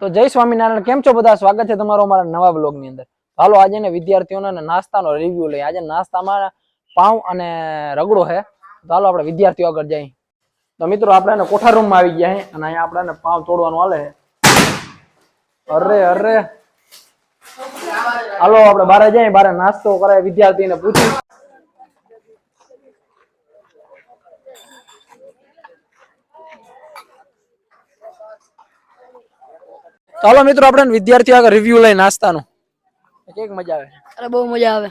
તો જય સ્વામિનારાયણ, કેમ છો બધા? સ્વાગત છે તમારો અમારા નવા બ્લોગની અંદર હાલો, આજે ને વિદ્યાર્થીઓના નાસ્તાનો રિવ્યુ લઈએ. આજે નાસ્તામાં પાઉં અને રગડો છે. તો હાલો, આપણે વિદ્યાર્થીઓ આગળ જઈએ. તો મિત્રો, આપણે કોઠા રૂમમાં આવી ગયા અને અહીંયા આપણે પાઉં તોડવાનું હાલે અરે અરે. હાલો, આપણે બારે જઈએ બારે નાસ્તો કરાય, વિદ્યાર્થીને પૂછી ચાલો મિત્રો આપણે વિદ્યાર્થીઓ આગળ રિવ્યુ લઈ નાસ્તાનું. કેક મજા આવે. અરે બહુ મજા આવે.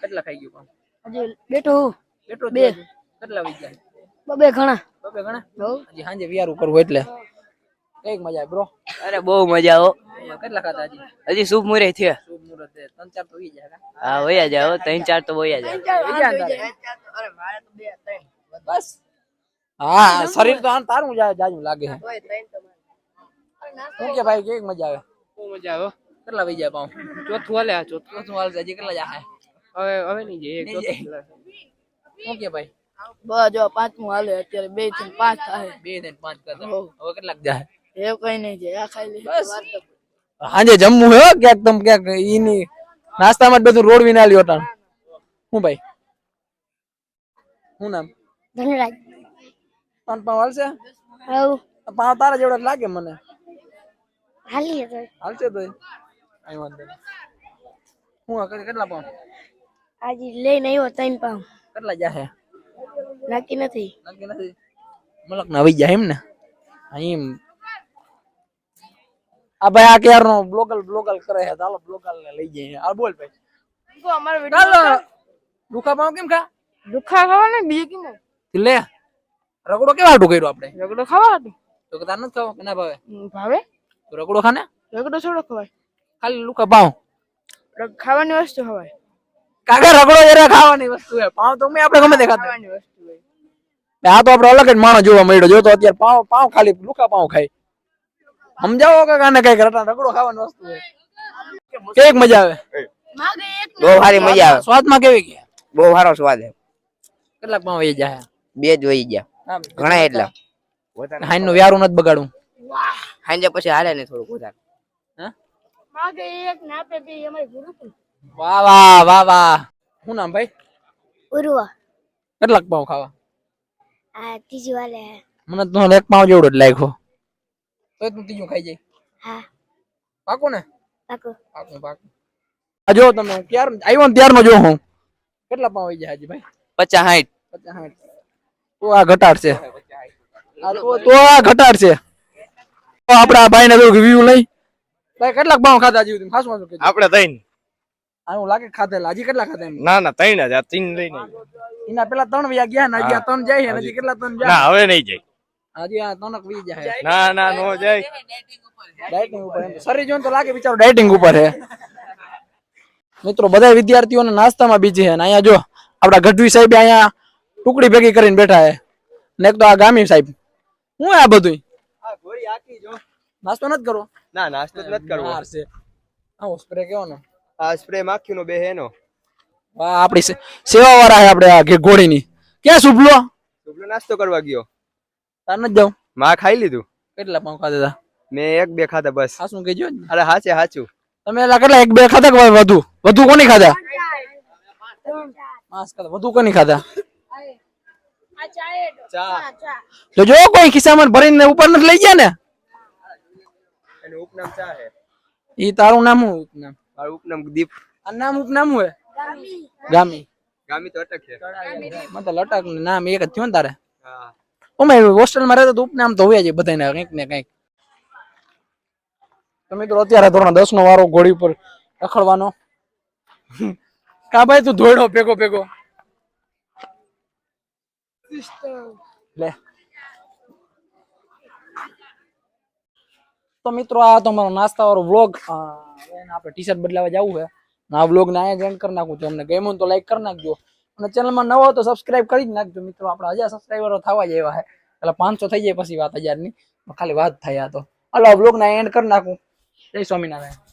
કેટલા ખાઈ ગયું હજી બેઠો બેઠો બે. કેટલા વાગ્યા? બબે ઘણા. બબે ઘણા? હજી સાંજે વિયારું કરવું એટલે. કેક મજા આવે બ્રો અરે બહુ મજા આવો કેટલા ખાતા હજી? હજી શુભ મુરે થયા શુભ મુરે છે. ત્રણ ચાર તો ઈ જાય? હા વયા જાય ત્રણ ચાર તો વયા જાય વિજ્ઞાન તારે. બસ. હા શરીર તો આમ તારું જાજુ લાગે છે. શું કે ભાઈ કેક મજા આવે? બહુ મજા આવે કેટલા વાગ્યા પાઉં? ચોથું હાલે આ ચોથું. ચોથું હાલશે હજી કેટલા જાય હવે હવે નહીં જાય એક નહીં ચોથું જાય. શું કે ભાઈ? બસ જો પાંચમું હાલે અત્યારે બેથી પાંચ થાય. બે ને પાંચ કરતા. હવે કેટલાક જાય એ કઈ નહીં જાય આ ખાઈ લે બસ. સાંજે જમવું હે હો ક્યાંક તમ ક્યાંક ઈની નાસ્તામાં જ બધું રોડ વિના લ્યો તાણ હું ભાઈ? શું નામ? ધનરાજ. પણ પાવ હાલશે? આવું. પાવ તારા જેવડો જ લાગે મને. હાલી હાલશે તો કઈ વાંધો નહીં. હું આ કરે કેટલા પાઉં? આજે લઈને આવ્યો ત્રણ પાઉં. કેટલા જાહે? નક્કી નથી. નક્કી નથી? મલક ના આવી જાય એમ ને? અહીં આ ભાઈ આ ક્યારનો બ્લોકલ બ્લોગલ કરે છે. ચાલો બ્લોકલ ને લઈ જઈએ. આ બોલ ભાઈ. અમારે ચાલો. દુખા પાવ કેમ ખા? દુખા ખાવા ને બીજું કેમ? લે. રગડો કેવા હાટું કર્યો આપણે? રગડો ખાવા હતું તો કદાચ નથી ખાવો? કે ના ભાવે? ભાવે? તો રગડો ખાને? રગડો થોડો ખવાય. ખાલી લુકા પાઉં ખાવાની વસ્તુ ખવાય. કાકા રગડો જરા ખાવાની વસ્તુ હે પાઉં તો મેં આપણે ગમે તે ખાતા. ખાવાની વસ્તુ હે આ તો આપણે અલગ જ માણો જોવા મળ્યો. જો તો અત્યારે પાઉં પાઉં ખાલી લુકા પાઉં ખાય. સમજાવો કે કાને કંઈક રટા રગડો ખાવાની વસ્તુ હે કેક મજા આવે? બહુ સારી મજા આવે. સ્વાદમાં કેવી કે? બહુ સારો સ્વાદ હે કેટલાક પાવ એ જાય? બે જ વહી ગયા. ઘણા એટલા. હાઈનનું વ્યારું નથી બગાડવું. સાંજે પછી હાલે ને થોડુંક વધારે. માગે એક ને આપે બે અમારી ગુરુ વાહ વાહ વાહ વાહ. શું નામ ભાઈ? ઉરવા. કેટલાક પાવ ખાવા? આ ત્રીજી વાલે. મને તો એક પાવ જેવડો જ લાગ્યો. તો તું ત્રીજું ખાઈ જાય. હા. પાકો ને? પાકો. પાકો પાકો. આ જો તમે હું ક્યાર આવ્યો ને ત્યારનો જો હું. કેટલા પાવ આવી જાય હાજી ભાઈ? પચાસ સાઠ પચાસ સાઠ તો આ ઘટાડ છે. તો તો આ ઘટાડ છે. આપણે આ ભાઈ ને વ્યૂ લઈ. ભાઈ કેટલાક પાવ ખાધા જીવ ખાસ વાંચો કે આપણે ત્રણ. હું લાગે ખાધેલા. હજી કેટલા ખાધા એમ? ના ના ત્રણ જ. આ ત્રણ લઈને એના પેલા ત્રણ વ્યા ગયા ને હજી આ ત્રણ જાય ને હજી. કેટલા ત્રણ જાય? ના હવે નહીં જાય. હજી આ ત્રણ વી જાય. ના ના નો જાય. ડાયટિંગ ઉપર શરીર જોઈને તો લાગે બિચારો ડાયટિંગ ઉપર હે મિત્રો બધા વિદ્યાર્થીઓને નાસ્તામાં બીજી છે ને અહીંયા જો આપડા ગઢવી સાહેબ અહીંયા ટુકડી ભેગી કરીને બેઠા હે ને એક તો આ ગામી સાહેબ. હું આ બધું નાસ્તો નથી કરવો? ના નાસ્તો જ નથી કરવો. હાર છે. સ્પ્રે કેવો ને આ સ્પ્રે માખ્યું નો બે એનો. વાહ આપડી સેવા વાળા હે આપણે આ ઘે- ઘોડીની. ક્યાં સુભલો? સુભલો નાસ્તો કરવા ગયો. તાર નથી જાઉં. માં ખાઈ લીધું. કેટલા પાઉં ખાધા હતા મેં એક બે ખાધા બસ. હા શું કહેજો અરે હાચે હાચું. તમે કેટલા એક બે ખાધા કે વધુ? વધુ કોની ખાધા? માસ ખાધા. વધુ કોની ખાધા? જો જો કોઈ ખિસ્સામાં ભરીને ઉપર નથી લઈ ગયા ને? એનું ઉપનામ ચા હે. ઈ તારું નામ હું ઉપનામ. મારું ઉપનામ દીપ. આ નામ ઉપનામ હું? ગામી. ગામી. તો અટક છે. મતલબ અટક લટક નામ એક જ થયો ને તારે? હા. ઓમે હોસ્ટેલમાં રહેતો તો ઉપનામ તો હોય જ બધાને કંઈક ને કંઈક. તો મિત્રો અત્યારે ધોરણ દસ નો વારો ઘોડી ઉપર રખડવાનો. કા ભાઈ તું ધોયડો ભેગો ભેગો. લે તો મિત્રો, આ તો મારો નાસ્તા વાળો વ્લોગ આપણે ટી શર્ટ બદલાવા જવું છે. અને આ વ્લોગ ને અહીંયા એન્ડ કરી નાખું છું. અમને ગમ્યું હોય તો લાઈક કરી નાખજો. અને ચેનલમાં નવો હોય તો સબસ્ક્રાઇબ કરી જ નાખજો મિત્રો. આપણે હજાર સબસ્ક્રાઈબરો થવા જ એવા છે. એટલે પાંચસો થઈ જાય પછી વાત હજારની. ખાલી વાત થાય આ તો. હાલો વ્લોગ ને એન્ડ કરી નાખું. જય સ્વામિનારાયણ.